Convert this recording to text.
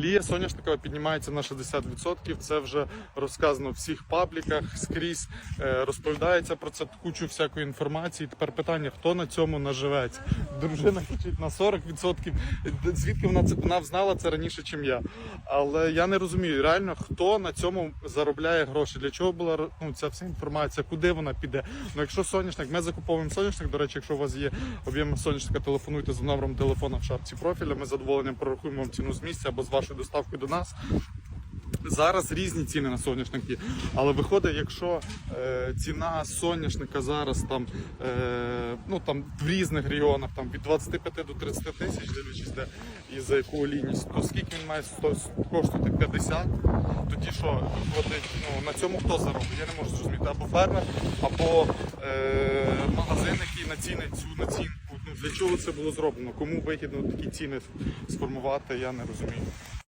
Лія соняшникова піднімається на 60%. Це вже розказано в всіх пабліках скрізь. Е, Розповідається про це кучу всякої інформації. Тепер питання: хто на цьому наживеться? Дружина кричить на 40%. Звідки вона це вона знала це раніше, ніж я. Але я не розумію реально, хто на цьому заробляє гроші. Для чого була ну, ця вся інформація, куди вона піде? Ну якщо соняшник, ми закуповуємо соняшник. До речі, якщо у вас є об'єм соняшника, телефонуйте за номером телефона в шапці профіля. Ми задоволенням прорахуємо вам ціну з місця або з вашою доставкою до нас. Зараз різні ціни на соняшник є. Але виходить, якщо е, ціна соняшника зараз там, е, ну, там в різних регіонах там, від 25 до 30 тисяч, дивлячись, де і за яку лінію, то скільки він має коштувати 50, тоді що виходить, ну, на цьому хто заробить? Я не можу зрозуміти. Або фермер, або е, магазин, який націнить цю націнку. Ну, для чого це було зроблено? Кому вигідно такі ціни сформувати, я не розумію.